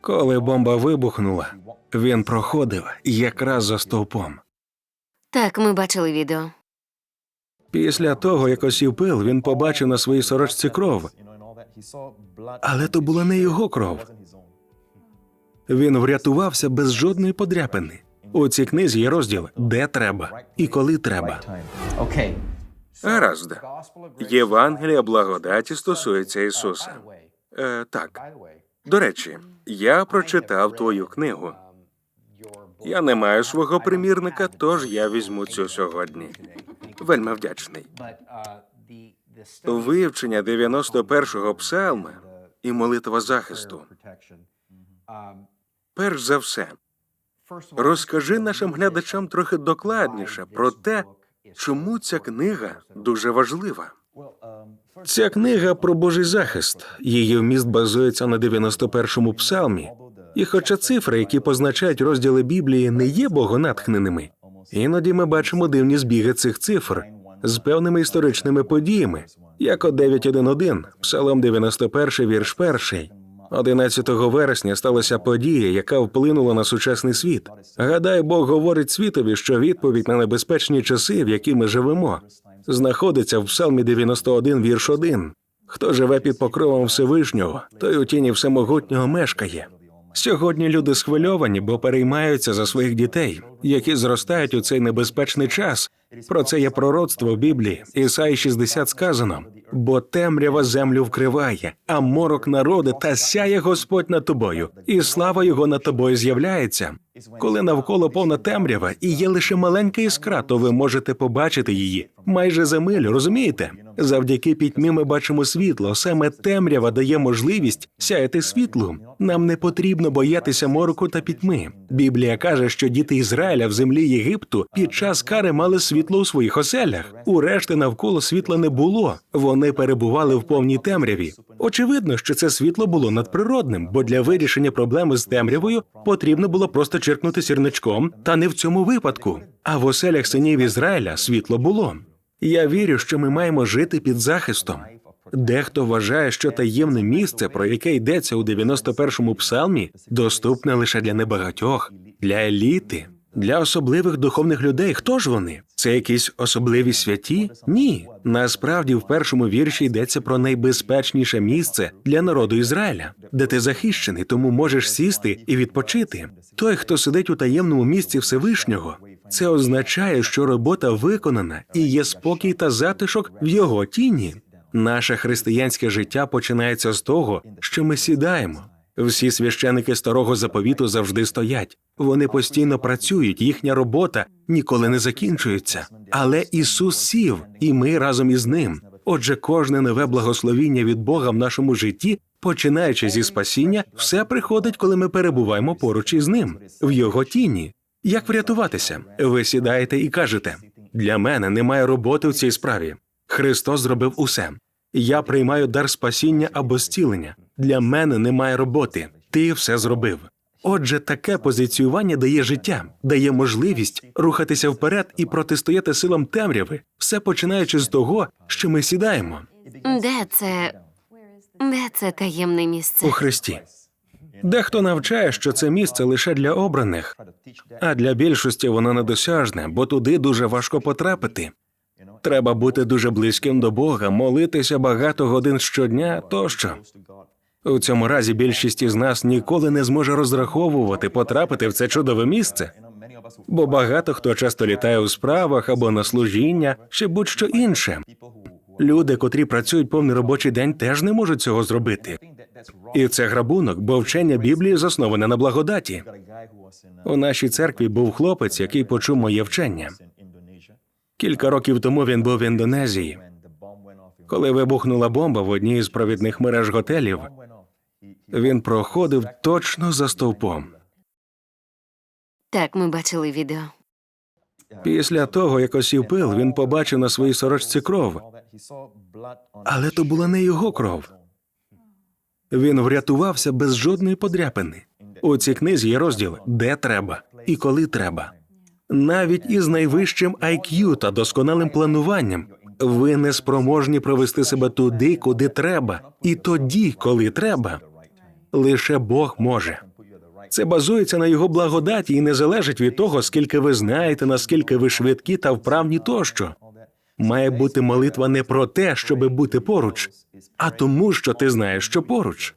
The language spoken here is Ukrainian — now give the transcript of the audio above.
Коли бомба вибухнула, він проходив якраз за стовпом. Так, ми бачили відео. Після того, як осів пил, він побачив на своїй сорочці кров, Але то була не його кров. Він врятувався без жодної подряпини. У цій книзі є розділ де треба і коли треба. Гаразд. Євангелія благодаті стосується Ісуса. Е, так. До речі, я прочитав твою книгу. Я не маю свого примірника, тож я візьму цю сьогодні. Вельми вдячний. Вивчення 91-го псалма і молитва захисту. Перш за все, розкажи нашим глядачам трохи докладніше про те, чому ця книга дуже важлива. Ця книга про Божий захист. Її вміст базується на 91-му псалмі. І хоча цифри, які позначають розділи Біблії, не є богонатхненими, іноді ми бачимо дивні збіги цих цифр з певними історичними подіями, як от 9.1.1, Псалом 91, вірш 1. 11 вересня сталася подія, яка вплинула на сучасний світ. Гадаю, Бог говорить світові, що відповідь на небезпечні часи, в які ми живемо, знаходиться в Псалмі 91, вірш 1. Хто живе під покровом Всевишнього, той у тіні всемогутнього мешкає. Сьогодні люди схвильовані, бо переймаються за своїх дітей, які зростають у цей небезпечний час. Про це є пророцтво в Біблії. Ісаї 60 сказано: бо темрява землю вкриває, а морок народи та сяє Господь над тобою, і слава його над тобою з'являється. Коли навколо повна темрява і є лише маленька іскра, то ви можете побачити її майже за милю, розумієте? Завдяки пітьмі ми бачимо світло. Саме темрява дає можливість сяяти світлу. Нам не потрібно боятися мороку та пітьми. Біблія каже, що діти Ізраїля в землі Єгипту під час кари мали світло у своїх оселях. У решти навколо світла не було. Вони перебували в повній темряві. Очевидно, що це світло було надприродним, бо для вирішення проблеми з темрявою потрібно було просто черкнути сірничком, та не в цьому випадку. А в оселях синів Ізраїля світло було. Я вірю, що ми маємо жити під захистом. Дехто вважає, що таємне місце, про яке йдеться у 91-му псалмі, доступне лише для небагатьох, для еліти, для особливих духовних людей. Хто ж вони? Це якісь особливі святі? Ні. Насправді, в першому вірші йдеться про найбезпечніше місце для народу Ізраїля, де ти захищений, тому можеш сісти і відпочити. Той, хто сидить у таємному місці Всевишнього, це означає, що робота виконана і є спокій та затишок в його тіні. Наше християнське життя починається з того, що ми сідаємо. Всі священики старого заповіту завжди стоять. Вони постійно працюють, їхня робота ніколи не закінчується. Але Ісус сів, і ми разом із ним. Отже, кожне нове благословіння від Бога в нашому житті, починаючи зі спасіння, все приходить, коли ми перебуваємо поруч із ним, в його тіні. Як врятуватися? Ви сідаєте і кажете: для мене немає роботи в цій справі. Христос зробив усе. Я приймаю дар спасіння або зцілення. Для мене немає роботи. Ти все зробив. Отже, таке позиціювання дає життя, дає можливість рухатися вперед і протистояти силам темряви, все починаючи з того, що ми сідаємо Де це. Де це таємне місце? у Христі. Дехто навчає, що це місце лише для обраних, а для більшості воно недосяжне, бо туди дуже важко потрапити. Треба бути дуже близьким до Бога, молитися багато годин щодня тощо. У цьому разі більшість із нас ніколи не зможе розраховувати потрапити в це чудове місце, бо багато хто часто літає у справах або на служіння, чи будь-що інше. Люди, котрі працюють повний робочий день, теж не можуть цього зробити. І це грабунок, бо вчення Біблії засноване на благодаті. У нашій церкві був хлопець, який почув моє вчення. Кілька років тому він був в Індонезії. Коли вибухнула бомба в одній із провідних мереж готелів, він проходив точно за стовпом. Так, ми бачили відео. Після того, як осів пил, він побачив на своїй сорочці кров, але то була не його кров. Він врятувався без жодної подряпини. У цій книзі є розділ де треба і коли треба. Навіть із найвищим IQ та досконалим плануванням ви не спроможні провести себе туди, куди треба, і тоді, коли треба. Лише Бог може. Це базується на його благодаті і не залежить від того, скільки ви знаєте, наскільки ви швидкі та вправні тощо. Має бути молитва не про те, щоби бути поруч, а тому, що ти знаєш, що поруч.